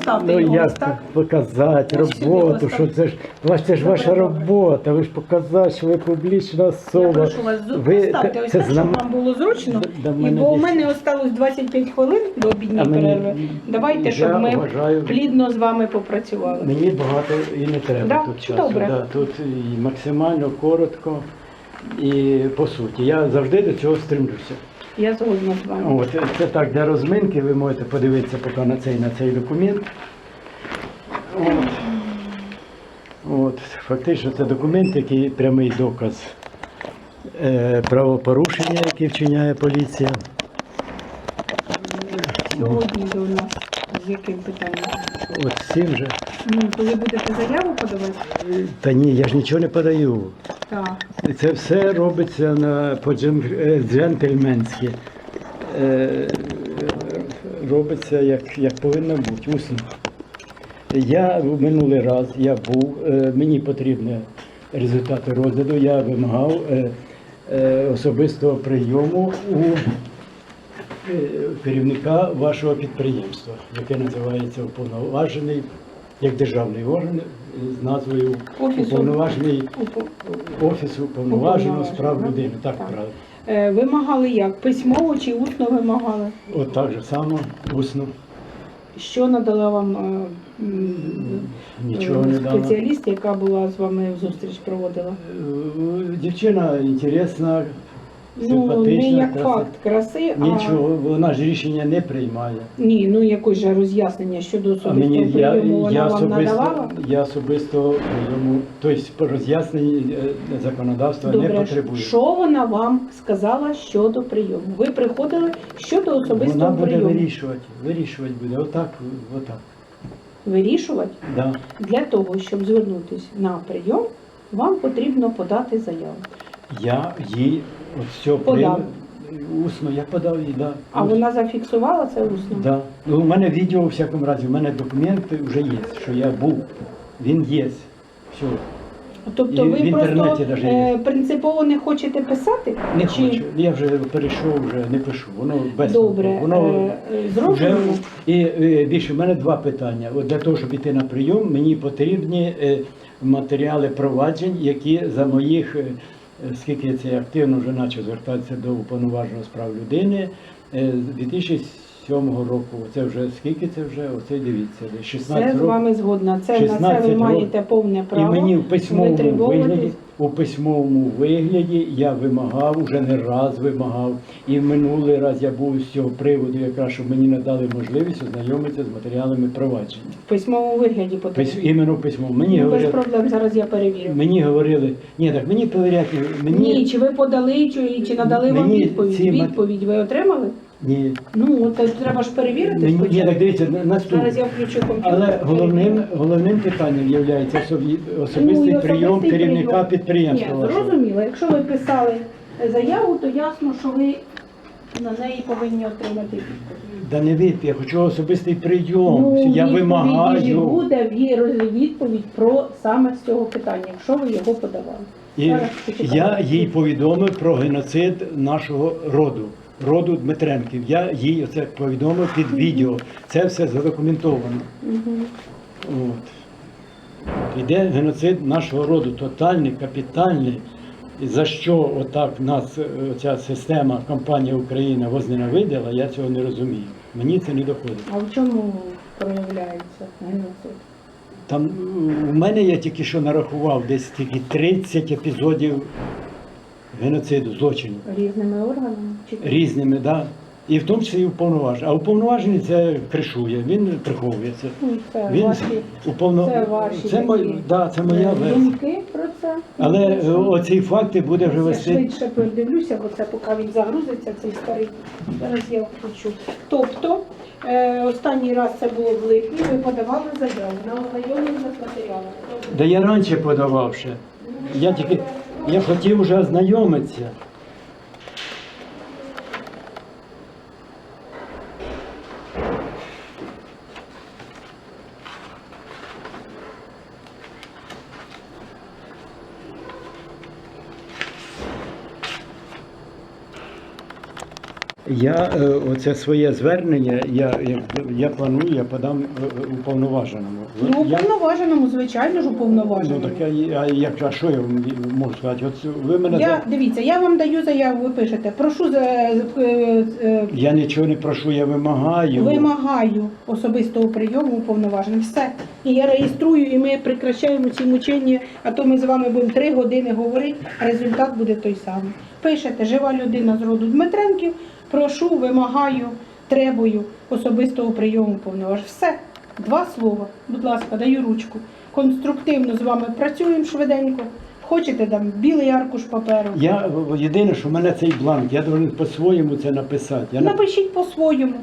Ставте Ну його як так. показати роботу, що це ж ваш це ж ваша Добре, робота. Ви ж показати, що ви публічна Я особа. прошу вас, Ви поставте ось це так, щоб вам було зручно. Д- да, І мене бо у десь- мене осталось 25 хвилин до обідньої А мені- перерви. Давайте, я щоб ми вважаю- плідно з вами попрацювали. Мені багато і не треба Да? тут часу. Добре. Да, тут і максимально коротко і по суті. Я завжди до цього стремлюся. Я згодна з вами. От, це так для розминки, ви можете подивитися поки на цей, на цей документ. От. От, фактично це документ, який прямий доказ е, правопорушення, яке вчиняє поліція. Сьогодні до нас з яким питанням? От з цим же. Ну, коли будете заяву подавати? Та ні, я ж нічого не подаю. Так. Це все робиться на по джем- е. Е, Робиться як, як повинно бути, усно. Я в минулий раз я був, е, мені потрібні результати розгляду, я вимагав особистого прийому у керівника вашого підприємства, яке називається уповноважений, як державний орган е, з назвою Офісу. уповноважений Упо- Офісу уповноваженого з прав людини. Так, так. правильно. Е, Вимагали як? Письмово чи усно вимагали? От так же само, усно, Що надала вам е, м, нічого е, не спеціаліст, яка була з вами зустріч проводила? Е, Дівчина інтересна, Ну, симпатична. не як краса- факт краси, а Нічого, вона ж рішення не приймає. ні, ну якось же роз'яснення щодо А особистого мені я, прийому вона я вам особисто, надавала? я особисто прийому, тобто по роз'ясненні е, законодавства не Добре, потребую. що вона вам сказала щодо прийому? Ви приходили щодо особистого Вона буде прийому. вирішувати, вирішувати буде. Отак, отак. Вирішувати Да. для того, щоб звернутися на прийом, вам потрібно подати заяву. Я їй от все Подав. усно, я подав їй, да. А усно. вона зафіксувала це усно? Да. Ну, у мене відео, у всякому разі, у мене документи вже є, що я був. Він є. Все. Тобто І ви в інтернеті просто даже е, принципово не хочете писати? Не Чи- хочу. Я вже перейшов, вже не пишу. Воно без Добре, Воно е, е, вже зрозуміло. і е, більше в мене два питання. От для того, щоб йти на прийом, мені потрібні е, матеріали проваджень, які за моїх, е, е, скільки це активно вже почав звертатися до уповноваженого справ людини е, з 2007 року. Це вже скільки це вже? Оце дивіться, десь 16 Це з вами згодна. Це на це ви маєте повне право. І мені в письмовому вигляді, у письмовому вигляді я вимагав, уже не раз вимагав. І в минулий раз я був з цього приводу, якраз щоб мені надали можливість ознайомитися з матеріалами провадження. В письмовому вигляді потрібно. Іменно письмово. Мені Ну, без проблем, зараз я перевірю. мені говорили, ні, так мені перевіряти, мені Ні, чи ви подали, чи, чи надали вам відповідь? ці Відповідь ви отримали? Ні, Ну, от так треба ж перевірити ні, спочатку. так дивіться, на-. Зараз я включу комп'ютер. Але головним, головним питанням є особистий Ну, і прийом керівника прийом. підприємства. Ні, вашого. зрозуміло. Якщо ви писали заяву, то ясно, що ви на неї повинні отримати відповідь. Да не випі, я хочу особистий прийом. Ну, я відповіді вимагаю. буде ві- відповідь про саме з цього питання, якщо ви його подавали. І Зараз я їй повідомив про геноцид нашого роду, роду Дмитренків. Я їй це повідомив під відео. Це все задокументовано. От. Іде геноцид нашого роду, тотальний, капітальний. І за що отак нас е, ця система, компанія Україна возненавидила, я цього не розумію. Мені це не доходить. А в чому проявляється геноцид? Там у мене я тільки що нарахував десь тільки 30 епізодів геноциду, злочину. Різними органами? Чи Різними, да. І в тому числі і уповноважений. А уповноважений це кришує, він приховується. Це Він ваші уповно... це ваші це, мо- такі, да, це моя е, думки про це. Але е, Ну, оці факти буде вже Я вести. швидше передивлюся, бо це поки він загрузиться, цей старий. Зараз я включу. Тобто, е, останній раз це було в липні, ви подавали заяву на ознайомлення з матеріалами. Тобто, Да я раніше подавав ще. Я тільки я хотів вже ознайомитися. Я е, оце своє звернення, я, я, я планую, я подам е, е, уповноваженому. Ну, уповноваженому, звичайно ж, уповноваженому. ну так я, як а що я вам можу сказати? От ви мене Я, за- дивіться, я вам даю заяву, ви пишете. Прошу за я нічого не прошу, я вимагаю. вимагаю особистого прийому уповноваженим. Все. І я реєструю, і ми прекращаємо ці мучення, а то ми з вами будемо три години говорити, а результат буде той самий. Пишете, жива людина з роду Дмитренків, прошу, вимагаю, требую особистого прийому уповноважених. Все. Два слова. Будь ласка, даю ручку. Конструктивно з вами працюємо швиденько. Хочете там білий аркуш паперу? Я єдине, що в мене цей бланк, я повинен по-своєму це написати. Я нап- Напишіть по-своєму.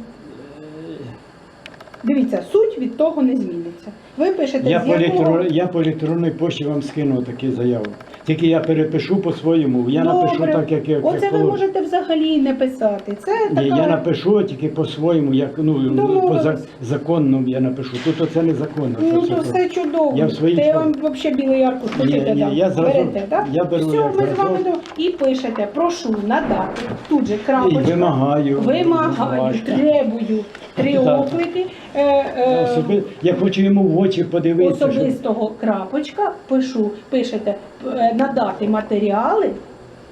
Дивіться, суть від того не зміниться. Ви пишете Я з по, якого... електро... я по електронній пошті вам скину такі заяви. Тільки я перепишу по-своєму, я напишу Добре. так, як я Оце ви можете взагалі не писати. Це така... Ні, я напишу тільки по-своєму, як ну по Домовились. за... законному я напишу. Тут оце незаконно. Ну це все. все чудово. Я в своїй Та я вам взагалі білий аркуш Ні, дам. я зразу- Берете, так? я беру, Все, ми з вами до... і пишете, прошу надати. Тут же І крапочка. вимагаю. Вимагаю, Бачите. требую. Три Так. оклики. Е, Я, е, особи... я хочу йому в очі подивитися. що- особистого крапочка пишу, пишете е, надати матеріали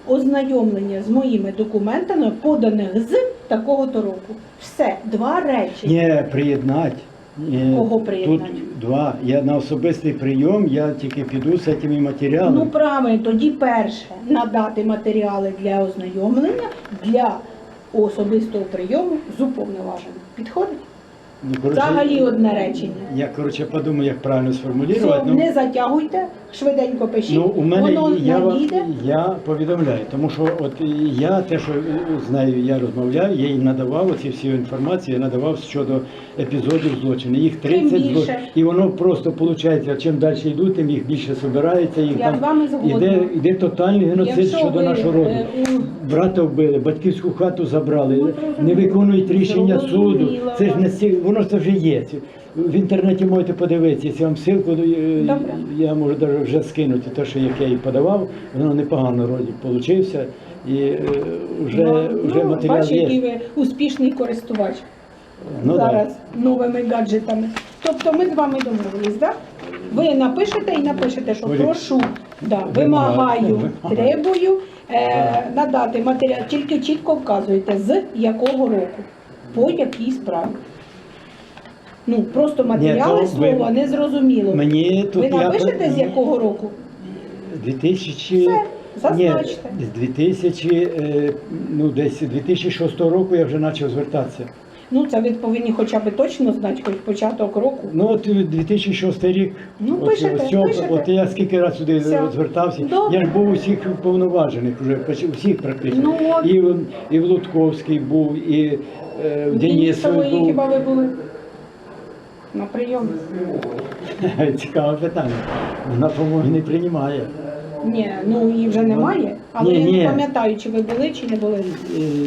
ознайомлення з моїми документами, поданих з такого-то року. Все, два речі. Ні, приєднати. Кого приєднати? Тут два. Я на особистий прийом, я тільки піду з цими матеріалами. Ну правильно, тоді перше надати матеріали для ознайомлення для особистого прийому з уповноваженим. Підходить? Ну, Взагалі одне речення. Я коротше подумаю, як правильно сформулювати. Ну, не затягуйте, швиденько пишіть. Ну, у мене Воно я, надійде. я повідомляю, тому що от я те, що з нею я розмовляю, я їй надавав оці всі інформації, я надавав щодо епізодів злочину. Їх 30 більше. злочинів. І воно просто виходить, чим далі йдуть, тим їх більше збирається. Їх Я з вами згодна. іде, іде тотальний геноцид Якщо щодо ви, нашого роду. е, у- Брата вбили, батьківську хату забрали, Ну, не виконують рішення суду. Це ж не стільки- воно ж це вже є. В інтернеті можете подивитися, якщо вам ссылку, е, я можу навіть вже скинути те, що як я їй подавав, воно непогано ролик получився. І е, вже, Ну, вже ну, матеріал бачите, який є. ви успішний користувач Ну, да. зараз новими гаджетами. Тобто ми з вами домовились, так? Ви напишете і напишете, що Ой. прошу, да, Вимагаю. требую е, надати матеріал, тільки чітко вказуєте, з якого року, по якій справі. Ну, просто матеріали то ви- слова не зрозуміло. Мені тут Ви я напишете, з якого року? 2000... Все, Ні, зазначте. з 2000, е, ну, десь 2006 року я вже почав звертатися. Ну, це ви повинні хоча б точно знати, хоч початок року. Ну от 2006 рік. Ну, от, пишете, ось цього- пишете. От я скільки разів сюди Все. звертався. Добре. Я ж був усіх повноважених вже, всіх практично. Ну, от. І, в- і в Лутковській був, і е, в В Денісові був. хіба ви були? На прийомі? Цікаве питання. Вона, по-моєму, не приймає. Ні, ну її вже немає, але Ні, я ні. не пам'ятаю, чи ви були, чи не були. Е,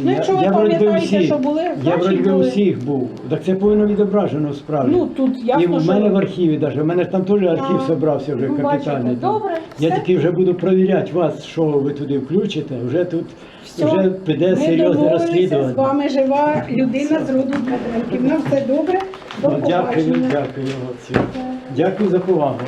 Ну, якщо ви вроді би пам'ятаєте, всіх- що були, я значить би були. усіх був. Так це повинно відображено справді. Ну, тут І ясно, в що... мене в архіві навіть, в мене ж там теж архів А, зібрався вже ну, капітальний. бачите, добре, Я все. тільки вже буду перевіряти вас, що ви туди включите, вже тут Все. вже піде Ми серйозне домовилися, розслідування. з вами жива людина з роду Дмитренків. На все добре, до Дякую, дякую. Олексій. Дякую за повагу.